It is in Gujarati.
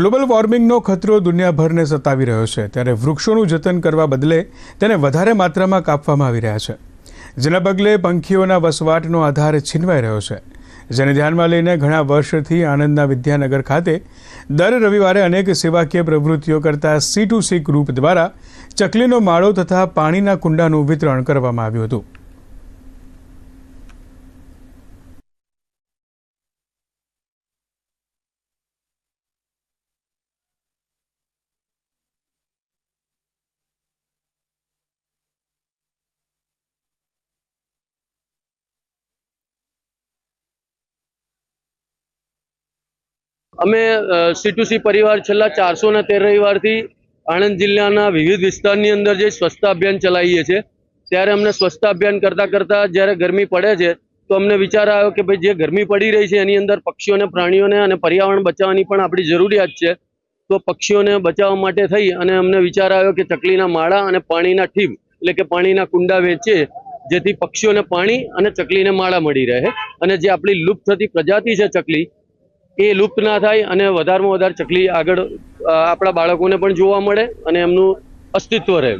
ગ્લોબલ વોર્મિંગનો ખતરો દુનિયાભરને સતાવી રહ્યો છે. ત્યારે વૃક્ષોનું જતન કરવા બદલે તેને વધારે માત્રામાં કાપવામાં આવી રહ્યા છે. જેના પગલે પંખીઓના વસવાટનો આધાર છીનવાઈ રહ્યો છે. જેને ધ્યાનમાં લઈને ઘણા વર્ષથી આણંદના વિદ્યાનગર ખાતે દર રવિવારે અનેક સેવાકીય પ્રવૃત્તિઓ કરતા સી ટુ સી ગ્રુપ દ્વારા ચકલીનો માળો તથા પાણીના કુંડાનું વિતરણ કરવામાં આવ્યું હતું. અમે સી પરિવાર છેલ્લા ચારસો ને તેર રવિવારથી આણંદ જિલ્લાના વિવિધ વિસ્તારની અંદર જે સ્વચ્છતા અભિયાન ચલાવીએ છીએ, ત્યારે અમને સ્વચ્છતા અભિયાન કરતા કરતાં જ્યારે ગરમી પડે છે, તો અમને વિચાર આવ્યો કે ભાઈ જે ગરમી પડી રહી છે એની અંદર પક્ષીઓને, પ્રાણીઓને અને પર્યાવરણ બચાવવાની પણ આપણી જરૂરિયાત છે, તો પક્ષીઓને બચાવવા માટે થઈ અને અમને વિચાર આવ્યો કે ચકલીના માળા અને પાણીના ઠીબ એટલે કે પાણીના કુંડા વેચીએ જેથી પક્ષીઓને પાણી અને ચકલીને માળા મળી રહે. અને જે આપણી લુપ્ત થતી પ્રજાતિ છે ચકલી એ લુપ્ત ના થાય અને વધારેમાં વધારે ચકલી આગળ આપણા બાળકોને પણ જોવા મળે અને એમનું અસ્તિત્વ રહે.